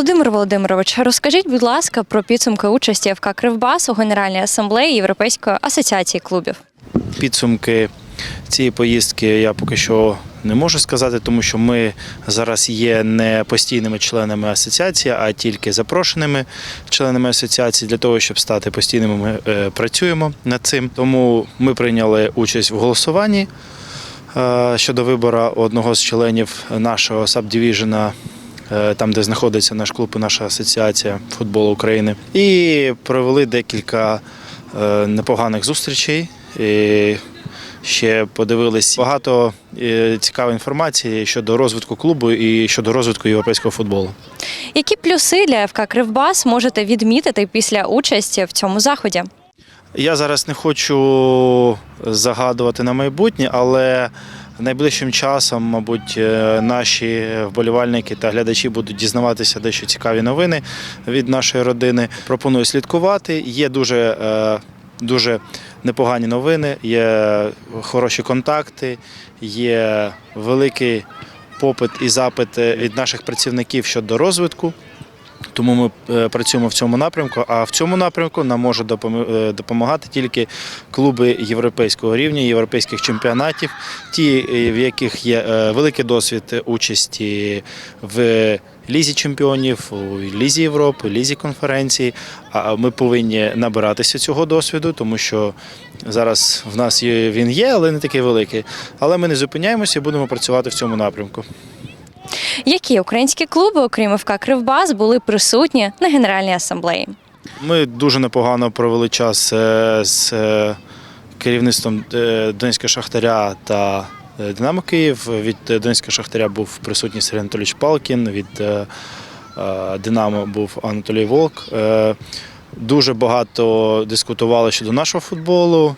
Володимир Володимирович, розкажіть, будь ласка, про підсумки участі ФК Кривбас у Генеральній асамблеї Європейської асоціації клубів. Підсумки цієї поїздки я поки що не можу сказати, тому що ми зараз є не постійними членами асоціації, а тільки запрошеними членами асоціації. Для того, щоб стати постійними, ми е, працюємо над цим. Тому ми прийняли участь в голосуванні е, щодо вибору одного з членів нашого сабдивіжена. Е, Там, де знаходиться наш клуб і наша асоціація футболу України, і провели декілька е, непоганих зустрічей. І ще подивились багато е, цікавої інформації щодо розвитку клубу і щодо розвитку європейського футболу. Які плюси для ФК Кривбас можете відмітити після участі в цьому заході? Я зараз не хочу загадувати на майбутнє, але найближчим часом, мабуть, е, наші вболівальники та глядачі будуть дізнаватися дещо цікаві новини від нашої родини. Пропоную слідкувати. Є дуже, е, дуже непогані новини, є хороші контакти, є великий попит і запит від наших працівників щодо розвитку. Тому ми е, працюємо в цьому напрямку. А в цьому напрямку нам допомо- е, допомагати тільки клуби європейського рівня, європейських чемпіонатів, ті, е, в яких є великий досвід участі в лізі чемпіонів, у лізі Європи, лізі конференції. А ми повинні набиратися цього досвіду, тому що зараз в нас він є, але не такий великий. Але ми не зупиняємося і будемо працювати в цьому напрямку. Які українські клуби, окрім ФК Кривбас, були присутні на Генеральній асамблеї? Ми дуже непогано провели час е, з е, керівництвом е, Донецького Шахтаря та Динамо Київ. Від Донецького Шахтаря був присутній Сергій Анатолійович Палкін, від Динамо був Анатолій Волк. Дуже багато дискутували щодо нашого футболу.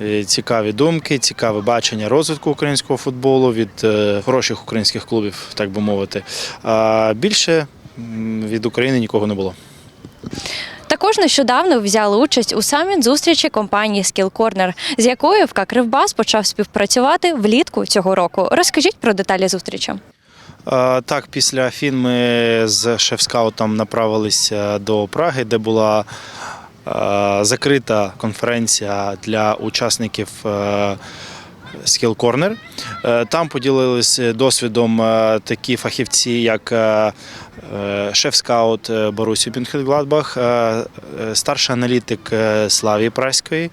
Е, Цікаві думки, цікаве бачення розвитку українського футболу від е, хороших українських клубів, так би мовити. А більше від України нікого не було. Також нещодавно взяли участь у саміт зустрічі компанії Skill Corner, з якою ФК Кривбас почав співпрацювати влітку цього року. Розкажіть про деталі зустрічі. Так, після Афін ми з шеф-скаутом направилися до Праги, де була закрита конференція для учасників е, Skill Corner. Е, Там поділилися досвідом е, такі фахівці, як е, е, шеф-скаут е, Борусі Бюнхельгладбах, е, е, старший аналітик е, Славії Праської.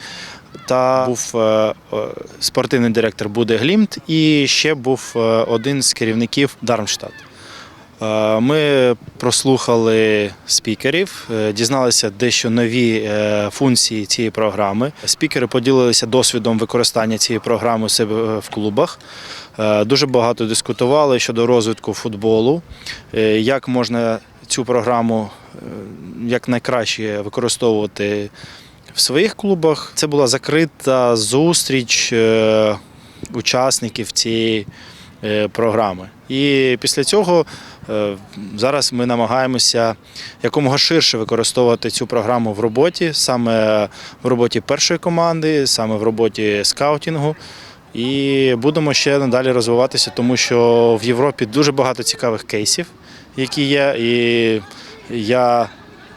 Та був е, е, спортивний директор Буде Глімт, і ще був е, один з керівників Дармштадт. Е, Ми прослухали спікерів, е, дізналися дещо нові е, функції цієї програми. Спікери поділилися досвідом використання цієї програми себе в клубах. Дуже багато дискутували щодо розвитку футболу, як можна цю програму як найкраще використовувати в своїх клубах. Це була закрита зустріч учасників цієї програми. І після цього зараз ми намагаємося якомога ширше використовувати цю програму в роботі, саме в роботі першої команди, саме в роботі скаутінгу. І будемо ще надалі розвиватися, тому що в Європі дуже багато цікавих кейсів, які є. І я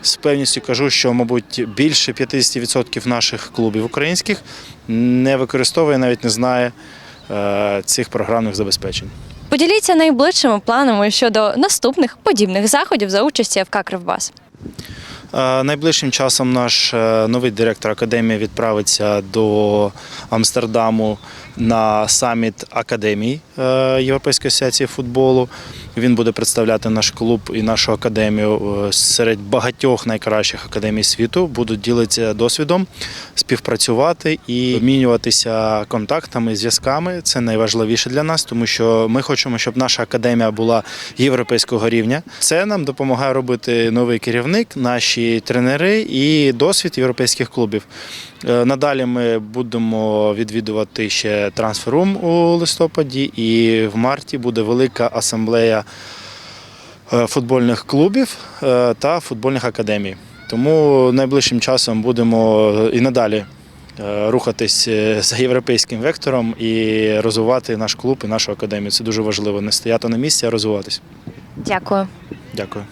з певністю кажу, що, мабуть, більше 50% наших клубів українських не використовує, навіть не знає е, цих програмних забезпечень. Поділіться найближчими планами щодо наступних подібних заходів за участі ФК Кривбас. Е, Найближчим часом наш е, новий директор академії відправиться до Амстердаму на саміт академій е, Європейської асоціації футболу. Він буде представляти наш клуб і нашу академію е, серед багатьох найкращих академій світу. Будуть ділитися досвідом, співпрацювати і обмінюватися контактами, зв'язками. Це найважливіше для нас, тому що ми хочемо, щоб наша академія була європейського рівня. Це нам допомагає робити новий керівник, наші тренери і досвід європейських клубів. Е, Надалі ми будемо відвідувати ще трансферум у листопаді, і в марті буде велика асамблея е, футбольних клубів е, та футбольних академій. Тому найближчим часом будемо і надалі е, рухатись е, за європейським вектором і розвивати наш клуб і нашу академію. Це дуже важливо. Не стояти на місці, а розвиватись. Дякую. Дякую.